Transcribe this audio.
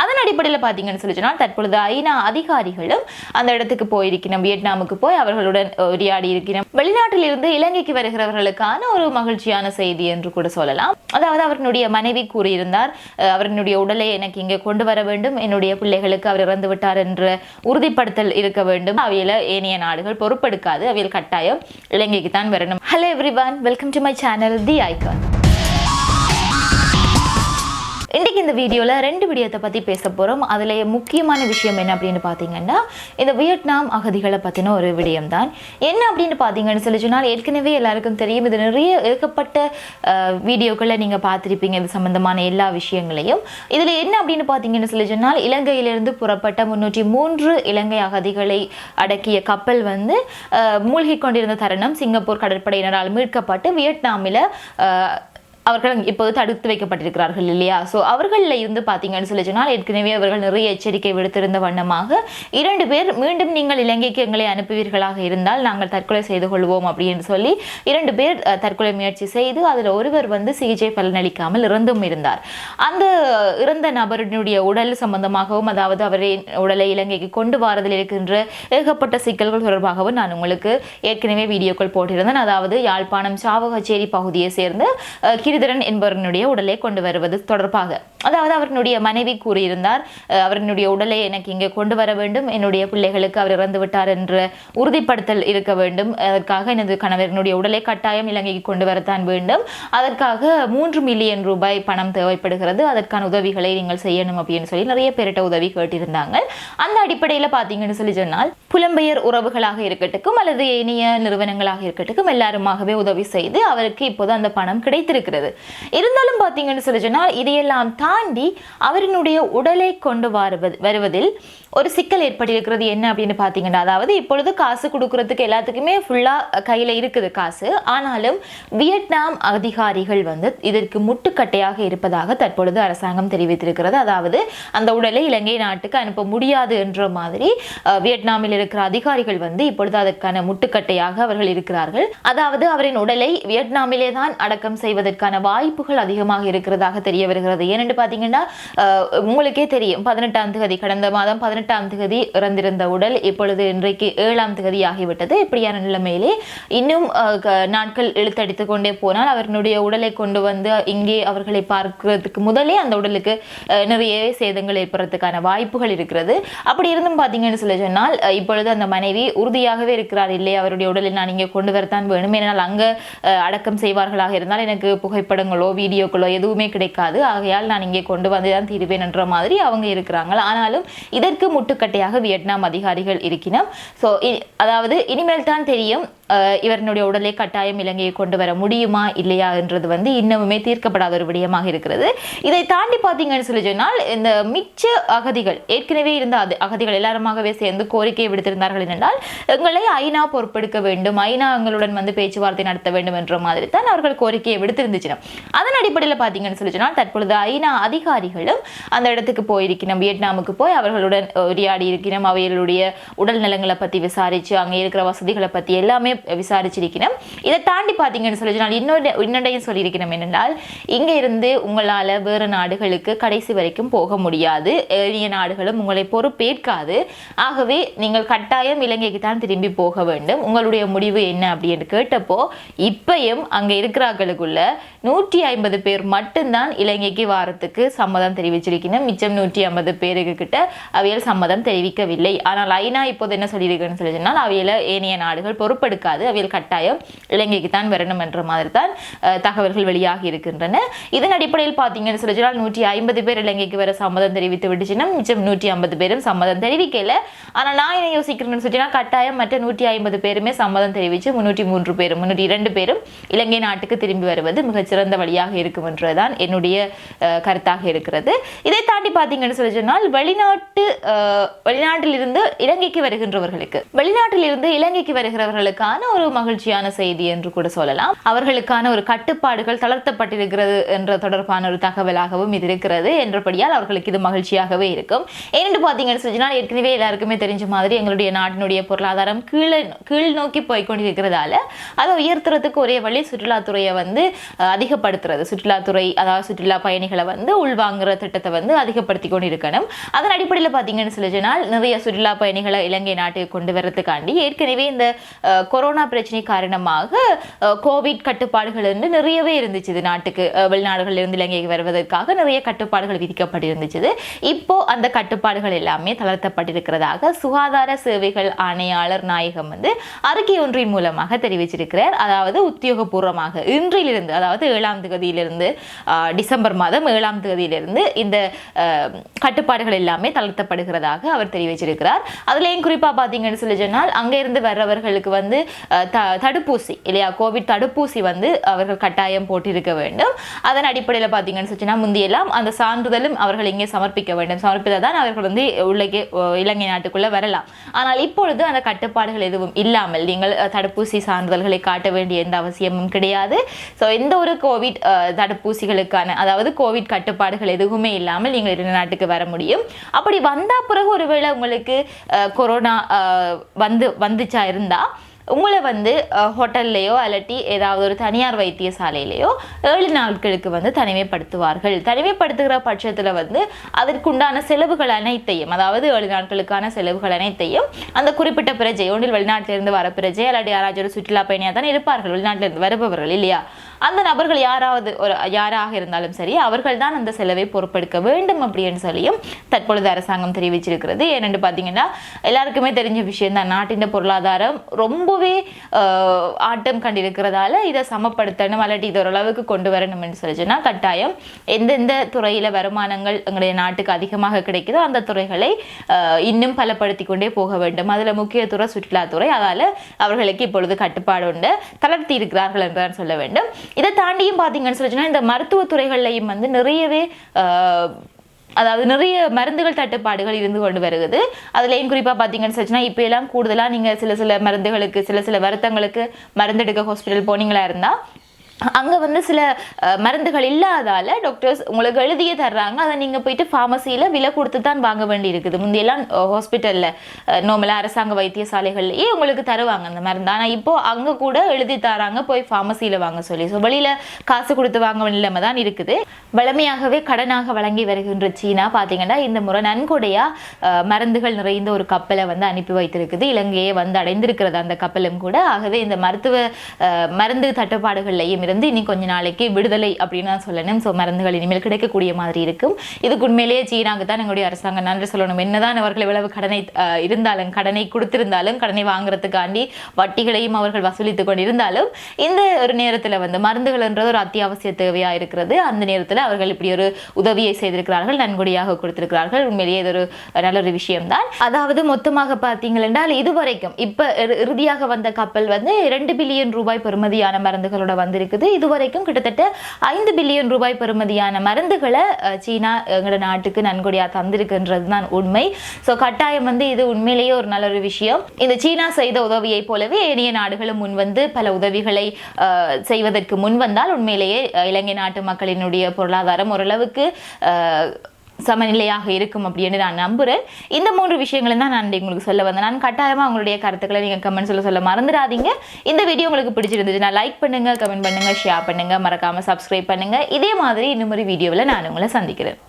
அதன் அடிப்படையில் பார்த்தீங்கன்னு சொல்லி சொன்னால் தற்பொழுது ஐநா அதிகாரிகளும் அந்த இடத்துக்கு போயிருக்கணும் வியட்நாமுக்கு போய் அவர்களுடன் உரையாடி இருக்கிறோம். வெளிநாட்டில் இருந்து இலங்கைக்கு வருகிறவர்களுக்கான ஒரு மகிழ்ச்சியான செய்தி என்று கூட சொல்லலாம். அதாவது அவர்களுடைய மனைவி கூறியிருந்தார் அஹ், அவர்களுடைய உடலை எனக்கு இங்கே கொண்டு வர வேண்டும். என்னுடைய பிள்ளைகளுக்கு அவர் இறந்து விட்டார் என்ற உறுதிப்படுத்தல் இருக்க வேண்டும். அவையில ஏனைய நாடுகள் பொறுப்பெடுக்காது. அவையில் கட்டாயம் இலங்கைக்கு தான் வரணும். Hello everyone welcome to my channel the icon இன்றைக்கு இந்த வீடியோவில் ரெண்டு விடயத்தை பற்றி பேச போகிறோம் அதில் முக்கியமான விஷயம் என்ன அப்படின்னு பார்த்தீங்கன்னா இந்த வியட்நாம் அகதிகளை பற்றின ஒரு விடயம் தான் என்ன அப்படின்னு பார்த்தீங்கன்னு சொல்லி சொன்னால் ஏற்கனவே எல்லாருக்கும் தெரியும் இது நிறைய ஏகப்பட்ட வீடியோக்களை நீங்கள் பார்த்துருப்பீங்க இது சம்மந்தமான எல்லா விஷயங்களையும். இதில் என்ன அப்படின்னு பார்த்தீங்கன்னு சொல்லி சொன்னால் இலங்கையிலிருந்து புறப்பட்ட முன்னூற்றி மூன்று இலங்கை அகதிகளை அடக்கிய கப்பல் வந்து மூழ்கி கொண்டிருந்த தருணம் சிங்கப்பூர் கடற்படையினரால் மீட்கப்பட்டு வியட்நாமில் அவர்கள் இப்போது தடுத்து வைக்கப்பட்டிருக்கிறார்கள் இல்லையா? ஸோ அவர்களில் இருந்து பார்த்தீங்கன்னு சொல்லி சொன்னால் ஏற்கனவே அவர்கள் நிறைய எச்சரிக்கை விடுத்திருந்த வண்ணமாக இரண்டு பேர் மீண்டும் நீங்கள் இலங்கைக்கு எங்களை அனுப்புவீர்களாக இருந்தால் நாங்கள் தற்கொலை செய்து கொள்வோம் அப்படின்னு சொல்லி இரண்டு பேர் தற்கொலை முயற்சி செய்து அதில் ஒருவர் வந்து சிகிச்சை பலனளிக்காமல் இறந்தும் இருந்தார். அந்த இறந்த நபரினுடைய உடல் சம்பந்தமாகவும் அதாவது அவரின் உடலை இலங்கைக்கு கொண்டு வாரதில் இருக்கின்ற ஏகப்பட்ட சிக்கல்கள் தொடர்பாகவும் நான் உங்களுக்கு ஏற்கனவே வீடியோக்கள் போட்டிருந்தேன். அதாவது யாழ்ப்பாணம் சாவகச்சேரி பகுதியை சேர்ந்த கிரிதரன் என்பவரனுடைய உடலை கொண்டு வருவது தொடர்பாக. அதாவது அவரினுடைய மனைவி கூறியிருந்தார் அவரினுடைய உடலை எனக்கு இங்கே கொண்டு வர வேண்டும். என்னுடைய பிள்ளைகளுக்கு அவர் இறந்து விட்டார் என்ற உறுதிப்படுத்தல் இருக்க வேண்டும். அதற்காக எனது கணவரினுடைய உடலை கட்டாயம் இலங்கைக்கு கொண்டு வரத்தான் வேண்டும். அதற்காக மூன்று மில்லியன் ரூபாய் பணம் தேவைப்படுகிறது. அதற்கான உதவிகளை நீங்கள் செய்யணும் அப்படின்னு சொல்லி நிறைய பேரிட்ட உதவி கேட்டிருந்தாங்க. அந்த அடிப்படையில் பார்த்தீங்கன்னு சொல்லி சொன்னால் புலம்பெயர் உறவுகளாக இருக்கட்டும் அல்லது இனிய நிறுவனங்களாக இருக்கட்டும் எல்லாருமாகவே உதவி செய்து அவருக்கு இப்போது அந்த பணம் கிடைத்திருக்கிறது. இருக்கிறது. இருந்தாலும் பார்த்தீங்கன்னு சொல்லி சொன்னால் இதையெல்லாம் தாண்டி அவரினுடைய உடலை கொண்டு வருவது வருவதில் ஒரு சிக்கல் ஏற்பட்டிருக்கிறது. என்ன அப்படின்னு பார்த்தீங்கன்னா அதாவது இப்பொழுது காசு கொடுக்கறதுக்கு எல்லாத்துக்குமே ஃபுல்லாக கையில் இருக்குது காசு. ஆனாலும் வியட்நாம் அதிகாரிகள் வந்து இதற்கு முட்டுக்கட்டையாக இருப்பதாக தற்பொழுது அரசாங்கம் தெரிவித்திருக்கிறது. அதாவது அந்த உடலை இலங்கை நாட்டுக்கு அனுப்ப முடியாது என்ற மாதிரி வியட்நாமில் இருக்கிற அதிகாரிகள் வந்து இப்பொழுது அதற்கான முட்டுக்கட்டையாக அவர்கள் இருக்கிறார்கள். அதாவது அவரின் உடலை வியட்நாமிலே தான் அடக்கம் செய்வதற்கான வாய்ப்புகள் அதிகமாக இருக்கிறதாக தெரிய வருகிறது. ஏனென்று பார்த்தீங்கன்னா உங்களுக்கே தெரியும் பதினெட்டாம் தேதி கடந்த மாதம் பதினெட்டாம் தேதி இறந்திருந்த உடல் இப்பொழுது இன்றைக்கு ஏழாம் தேதி ஆகிவிட்டது இப்படியான நிலைமையிலே இன்னும் நாட்கள் இழுத்தடித்து கொண்டே போனால் அவர்களுடைய உடலை கொண்டு வந்து இங்கே அவர்களை பார்க்கிறதுக்கு முதலே அந்த உடலுக்கு நிறைய சேதங்கள் ஏற்படுறதுக்கான வாய்ப்புகள் இருக்கிறது. அப்படி இருந்தும் பார்த்தீங்கன்னு சொல்லி சொன்னால் இப்பொழுது அந்த மனைவி உறுதியாகவே இருக்கிறார். இல்லை அவருடைய உடலை நான் இங்கே கொண்டு வரத்தான் வேணும். ஏனால் அங்கே அடக்கம் செய்வார்களாக இருந்தால் எனக்கு புகைப்படங்களோ வீடியோக்களோ எதுவுமே கிடைக்காது. ஆகையால் நான் இங்கே கொண்டு வந்து தான் தீருவேன் என்ற மாதிரி அவங்க இருக்கிறாங்க. ஆனாலும் இதற்கு முட்டுக்கட்டையாக வியட்நாம் அதிகாரிகள் இருக்கினர் ஸோ அதாவது இனிமேல் தான் தெரியும் இவரினுடைய உடலை கட்டாயம் இலங்கையை கொண்டு வர முடியுமா இல்லையா என்றது வந்து இன்னமுமே தீர்க்கப்படாத ஒரு விடயமாக இருக்கிறது. இதை தாண்டி பார்த்தீங்கன்னு சொல்லி சொன்னால் இந்த மிச்ச அகதிகள் ஏற்கனவே இருந்த அது அகதிகள் எல்லாருமாகவே சேர்ந்து கோரிக்கை விடுத்திருந்தார்கள் என்றால் எங்களை ஐநா பொறுப்பெடுக்க வேண்டும் ஐநா எங்களுடன் வந்து பேச்சுவார்த்தை நடத்த வேண்டும் என்ற மாதிரி தான் அவர்கள் கோரிக்கையை விடுத்திருந்துச்சு அதன் அடிப்படையில் பார்த்தீங்கன்னு சொல்லி சொன்னால் தற்பொழுது ஐநா அதிகாரிகளும் அந்த இடத்துக்கு போயிருக்கணும் வியட்நாமுக்கு போய் அவர்களுடன் உரையாடி இருக்கணும் அவைகளுடைய உடல் நலங்களை பற்றி விசாரித்து அங்கே இருக்கிற வசதிகளை பற்றி எல்லாமே விசாரிச்சிருக்கணும். இதை தாண்டி பார்த்தீங்கன்னு சொல்லி நான் இன்னொரு இன்னொன்றையும் சொல்லியிருக்கணும் என்னென்றால் இங்கே இருந்து உங்களால் வேறு நாடுகளுக்கு கடைசி வரைக்கும் போக முடியாது. ஏனைய நாடுகளும் உங்களை பொறுப்பேற்காது. ஆகவே நீங்கள் கட்டாயம் இலங்கைக்கு தான் திரும்பி போக வேண்டும். உங்களுடைய முடிவு என்ன அப்படின்னு கேட்டப்போ இப்பயும் அங்கே இருக்கிறார்களுக்குள்ள நூற்றி ஐம்பது பேர் மட்டும்தான் இலங்கைக்கு வாரத்துக்கு சம்மதம் தெரிவிச்சிருக்கணும். மிச்சம் நூற்றி ஐம்பது பேருக்கு கிட்ட அவையில் சம்மதம் தெரிவிக்கவில்லை. ஆனால் ஐநா இப்போது என்ன சொல்லியிருக்குன்னு சொல்லி சொன்னால் அவையில் ஏனைய நாடுகள் இருக்காது. அவையில் கட்டாயம் இலங்கைக்கு தான் வரணும் என்ற மாதிரி தான் தகவல்கள் வெளியாகி இருக்கின்றன. இதன் அடிப்படையில் பார்த்தீங்கன்னு சொல்லி நூற்றி ஐம்பது பேர் இலங்கைக்கு வர சம்மதம் தெரிவித்து விட்டுச்சுன்னா மிச்சம் நூற்றி ஐம்பது பேரும் சம்மதம் தெரிவிக்கல. ஆனால் நான் என்ன யோசிக்கிறேன்னு சொல்லினா கட்டாயம் மற்ற நூற்றி ஐம்பது பேருமே சம்மதம் தெரிவித்து முன்னூற்றி மூன்று பேரும் முன்னூற்றி இரண்டு பேரும் இலங்கை நாட்டுக்கு திரும்பி வருவது மிகச்சிறந்த வழியாக இருக்கும் என்றுதான் என்னுடைய கருத்தாக இருக்கிறது. இதை தாண்டி பார்த்தீங்கன்னு சொல்லி சொன்னால் வெளிநாட்டு வெளிநாட்டில் வெளிநாட்டிலிருந்து இலங்கைக்கு வருகின்றவர்களுக்கு வெளிநாட்டிலிருந்து இலங்கைக்கு வருகிறவர்களுக்கான விதமான ஒரு மகிழ்ச்சியான செய்தி என்று கூட சொல்லலாம். அவர்களுக்கான ஒரு கட்டுப்பாடுகள் தளர்த்தப்பட்டிருக்கிறது என்ற தொடர்பான ஒரு தகவலாகவும் இது இருக்கிறது என்றபடியால் அவர்களுக்கு இது மகிழ்ச்சியாகவே இருக்கும். ஏனென்று பார்த்தீங்கன்னு சொன்னால் ஏற்கனவே எல்லாருக்குமே தெரிஞ்ச மாதிரி எங்களுடைய நாட்டினுடைய பொருளாதாரம் கீழே கீழ் நோக்கி போய்கொண்டிருக்கிறதால அதை உயர்த்துறதுக்கு ஒரே வழி சுற்றுலாத்துறையை வந்து அதிகப்படுத்துறது. சுற்றுலாத்துறை அதாவது சுற்றுலா பயணிகளை வந்து உள்வாங்குற திட்டத்தை வந்து அதிகப்படுத்தி கொண்டு இருக்கணும் அதன் அடிப்படையில் பார்த்தீங்கன்னு சொல்லி நிறைய சுற்றுலா பயணிகளை இலங்கை நாட்டுக்கு கொண்டு வரதுக்காண்டி ஏற்கனவே இந்த கொரோனா கொரோனா பிரச்சனை காரணமாக கோவிட் கட்டுப்பாடுகள் இருந்து நிறையவே இருந்துச்சு இது நாட்டுக்கு. வெளிநாடுகளிலிருந்து வெளிநாடுகளில் இருந்து இலங்கைக்கு வருவதற்காக நிறைய கட்டுப்பாடுகள் விதிக்கப்பட்டிருந்துச்சு. இப்போ அந்த கட்டுப்பாடுகள் எல்லாமே தளர்த்தப்பட்டிருக்கிறதாக சுகாதார சேவைகள் ஆணையாளர் நாயகம் வந்து அறிக்கை ஒன்றின் மூலமாக தெரிவிச்சிருக்கிறார். அதாவது உத்தியோகபூர்வமாக இன்றிலிருந்து அதாவது ஏழாம் தேதியிலிருந்து டிசம்பர் மாதம் ஏழாம் தேதியிலிருந்து இந்த கட்டுப்பாடுகள் எல்லாமே தளர்த்தப்படுகிறதாக அவர் தெரிவிச்சிருக்கிறார். அதுலேயும் குறிப்பாக பார்த்தீங்கன்னு சொல்லி சொன்னால் அங்கே இருந்து வர்றவர்களுக்கு வந்து த- தடுப்பூசி இல்லையா? கோவிட் தடுப்பூசி வந்து அவர்கள் கட்டாயம் போட்டிருக்க வேண்டும். அதன் அடிப்படையில் பார்த்தீங்கன்னு சொச்சுன்னா முந்தியெல்லாம் அந்த சான்றிதழும் அவர்கள் இங்கே சமர்ப்பிக்க வேண்டும். சமர்ப்பித்தால் தான் அவர்கள் வந்து உள்ளே இலங்கை நாட்டுக்குள்ளே வரலாம். ஆனால் இப்பொழுது அந்த கட்டுப்பாடுகள் எதுவும் இல்லாமல் நீங்கள் தடுப்பூசி சான்றிதழ்களை காட்ட வேண்டிய எந்த அவசியமும் கிடையாது. ஸோ எந்த ஒரு கோவிட் தடுப்பூசிகளுக்கான அதாவது கோவிட் கட்டுப்பாடுகள் எதுவுமே இல்லாமல் நீங்கள் இந்த நாட்டுக்கு வர முடியும். அப்படி வந்தால் பிறகு ஒருவேளை உங்களுக்கு கொரோனா வந்து வந்துச்சா இருந்தால் உங்களை வந்து ஹோட்டல்லையோ அல்லாட்டி ஏதாவது ஒரு தனியார் வைத்தியசாலையிலையோ ஏழு நாட்களுக்கு வந்து தனிமைப்படுத்துவார்கள். தனிமைப்படுத்துகிற பட்சத்தில் வந்து அதற்குண்டான செலவுகள் அனைத்தையும் அதாவது ஏழு நாட்களுக்கான செலவுகள் அனைத்தையும் அந்த குறிப்பிட்ட பிரஜை ஒன்றில் வெளிநாட்டிலிருந்து வர பிரஜை அல்லாட்டி யாராச்சும் ஒரு சுற்றுலா பயணியாக தான் இருப்பார்கள் வெளிநாட்டிலிருந்து வருபவர்கள் இல்லையா? அந்த நபர்கள் யாராவது ஒரு யாராக இருந்தாலும் சரி அவர்கள் தான் அந்த செலவை பொறுப்பெடுக்க வேண்டும் அப்படின்னு சொல்லியும் தற்பொழுது அரசாங்கம் தெரிவிச்சிருக்கிறது. ஏனென்று பார்த்தீங்கன்னா எல்லாருக்குமே தெரிஞ்ச விஷயம் தான் நாட்டின் பொருளாதாரம் ரொம்பவே ஆட்டம் கண்டிருக்கிறதால இதை சமப்படுத்தணும் அல்லாட்டி இது ஓரளவுக்கு கொண்டு வரணும் என்று சொல்லி சொன்னால் கட்டாயம் எந்தெந்த துறையில் வருமானங்கள் எங்களுடைய நாட்டுக்கு அதிகமாக கிடைக்குதோ அந்த துறைகளை இன்னும் பலப்படுத்தி கொண்டே போக வேண்டும். அதில் முக்கிய துறை சுற்றுலாத்துறை. அதால் அவர்களுக்கு இப்பொழுது கட்டுப்பாடு உண்டு. தளர்த்தி இருக்கிறார்கள் என்றுதான் சொல்ல வேண்டும். இதை தாண்டியும் பார்த்தீங்கன்னு சொல்லிச்சுன்னா இந்த மருத்துவத்துறைகள்லையும் வந்து நிறையவே அதாவது நிறைய மருந்துகள் தட்டுப்பாடுகள் இருந்து கொண்டு வருகிறது அதுலேயும் குறிப்பாக பார்த்தீங்கன்னு சொல்லிச்சுன்னா இப்போ எல்லாம் கூடுதலாக நீங்கள் சில சில மருந்துகளுக்கு சில சில வருத்தங்களுக்கு மருந்தெடுக்க ஹாஸ்பிட்டல் போனீங்களா இருந்தால் அங்கே வந்து சில மருந்துகள் இல்லாதால டாக்டர்ஸ் உங்களுக்கு எழுதியே தர்றாங்க. அதை நீங்கள் போயிட்டு ஃபார்மசியில் விலை கொடுத்து தான் வாங்க வேண்டி இருக்குது முந்தையெல்லாம் ஹாஸ்பிட்டலில் நார்மலாக அரசாங்க வைத்தியசாலைகள்லேயே உங்களுக்கு தருவாங்க அந்த மருந்து. ஆனால் இப்போது அங்கே கூட எழுதி தராங்க போய் ஃபார்மசியில் வாங்க சொல்லி. ஸோ வெளியில் காசு கொடுத்து வாங்க வேண்டிய நிலைமை தான் இருக்குது. வழமையாகவே கடனாக வழங்கி வருகின்ற சீனா பார்த்தீங்கன்னா இந்த முறை நன்கொடையாக மருந்துகள் நிறைந்த ஒரு கப்பலை வந்து அனுப்பி வைத்திருக்குது. இலங்கையை வந்து அடைந்திருக்கிறது அந்த கப்பலும் கூட. ஆகவே இந்த மருத்துவ மருந்து தட்டுப்பாடுகள்லையும் இருந்து இனி கொஞ்ச நாளைக்கு விடுதலை அப்படின்னு தான் சொல்லணும். ஸோ மருந்துகள் இனிமேல் கிடைக்கக்கூடிய மாதிரி இருக்கும். இதுக்கு உண்மையிலேயே சீனாவுக்கு தான் எங்களுடைய அரசாங்கம் நன்றி சொல்லணும். என்னதான் அவர்கள் இவ்வளவு கடனை இருந்தாலும் கடனை கொடுத்திருந்தாலும் கடனை வாங்குறதுக்காண்டி வட்டிகளையும் அவர்கள் வசூலித்துக் கொண்டிருந்தாலும் இந்த ஒரு நேரத்தில் வந்து மருந்துகள்ன்றது ஒரு அத்தியாவசிய தேவையாக இருக்கிறது. அந்த நேரத்தில் அவர்கள் இப்படி ஒரு உதவியை செய்திருக்கிறார்கள் நன்கொடையாக கொடுத்திருக்கிறார்கள். உண்மையிலேயே இது ஒரு நல்ல ஒரு விஷயம்தான். அதாவது மொத்தமாக பார்த்தீங்கள் என்றால் இதுவரைக்கும் இப்போ இறுதியாக வந்த கப்பல் வந்து இரண்டு பில்லியன் ரூபாய் பெறுமதியான மருந்துகளோட வந்திருக்குது. இதுவரைக்கும் கிட்டத்தட்ட ஐந்து பில்லியன் ரூபாய் பெறுமதியான மருந்துகளை சீனா எங்களோட நாட்டுக்கு நன்கொடையா தந்திருக்குன்றது தான் உண்மை. ஸோ கட்டாயம் வந்து இது உண்மையிலேயே ஒரு நல்ல ஒரு விஷயம். இந்த சீனா செய்த உதவியை போலவே ஏனைய நாடுகளும் முன்வந்து பல உதவிகளை செய்வதற்கு செய்வதற்கு முன்வந்தால் உண்மையிலேயே இலங்கை நாட்டு மக்களினுடைய பொருள் பொருளாதாரம் ஓரளவுக்கு சமநிலையாக இருக்கும் அப்படின்னு நான் நம்புகிறேன் இந்த மூன்று விஷயங்களும் தான் நான் உங்களுக்கு சொல்ல வந்தேன். நான் கட்டாயமாக உங்களுடைய கருத்துக்களை நீங்கள் கமெண்ட் சொல்ல சொல்ல மறந்துடாதீங்க. இந்த வீடியோ உங்களுக்கு பிடிச்சிருந்துச்சுன்னா லைக் பண்ணுங்கள் கமெண்ட் பண்ணுங்கள் ஷேர் பண்ணுங்கள் மறக்காமல் சப்ஸ்கிரைப் பண்ணுங்கள் இதே மாதிரி இன்னும் ஒரு வீடியோவில் நான் உங்களை சந்திக்கிறேன்.